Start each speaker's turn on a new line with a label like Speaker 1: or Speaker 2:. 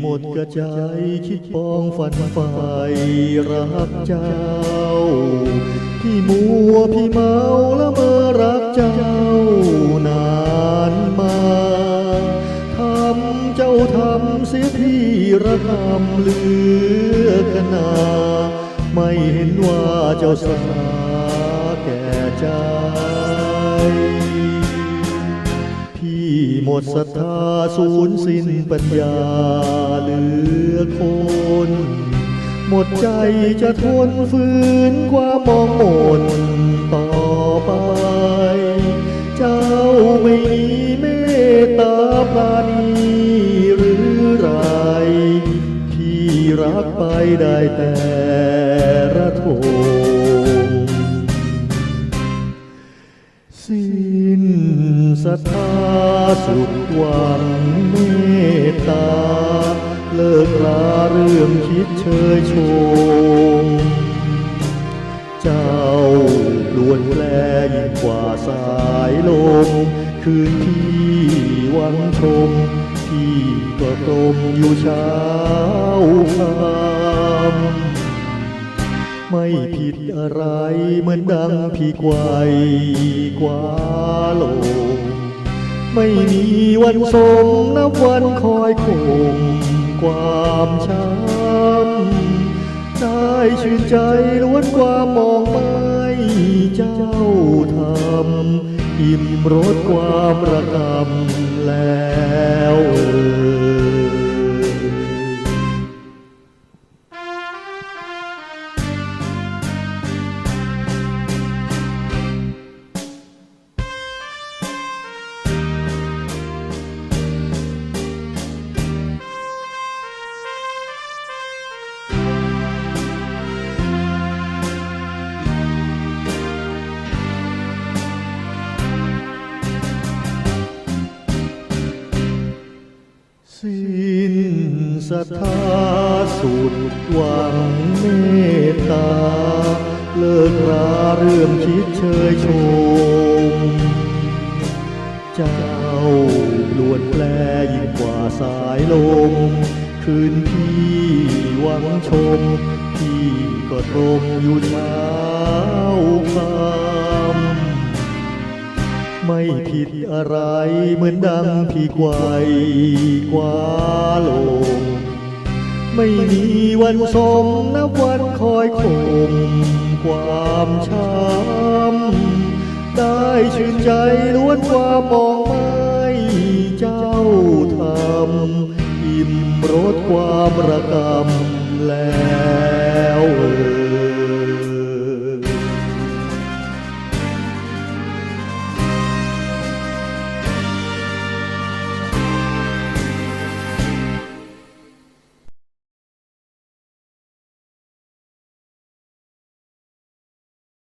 Speaker 1: หมดกระจายคิดปองฝันไฟรักเจ้าพี่มัวพี่เมาแล้วเมื่อรักเจ้านานมาทำเจ้าทำเสียพี่ระทำเหลือขนาไม่เห็นว่าเจ้าสาแก่ใจ หมดศรัทธาสูญสิ้นปัญญาเหลือคน หมดใจจะทนฝืนความมองหมนต่อไป เจ้าไม่มีเมตตาปราณีหรือไรพี่รักไปได้แต่ระทมสิ้น ศรัทธาสุดหวังเมตตา เลิกราเรื่องคิดเชยชมเจ้าล้วนแปลยิ่งกว่าสายลม คืนพี่หวังชมพี่ก็กลมอยู่เช้าคำไม่ผิดอะไรเหมือนดังพี่ควากว่าโลก ไม่มีวันสมนับวันคอยคงความช้ำได้ชื่นใจล้วนความมองไม่เจ้าทำอิ่มรสความระกำแล้ว สิ้นศรัทธาสุดหวังเมตตา เลิกราเรื่องคิดเชยชม เจ้าล้วนแปลยิ่งกว่าสายลม คืนพี่หวังชม พี่ก็ตรงอยู่เช้า ผิดอะไรเหมือนดังพี่ควายกว่าโลกไม่มีวันสมนับวันคอยคมความช้ำได้ชื่นใจล้วนความมองไม่เจ้าทำอิ่มรสความระกำ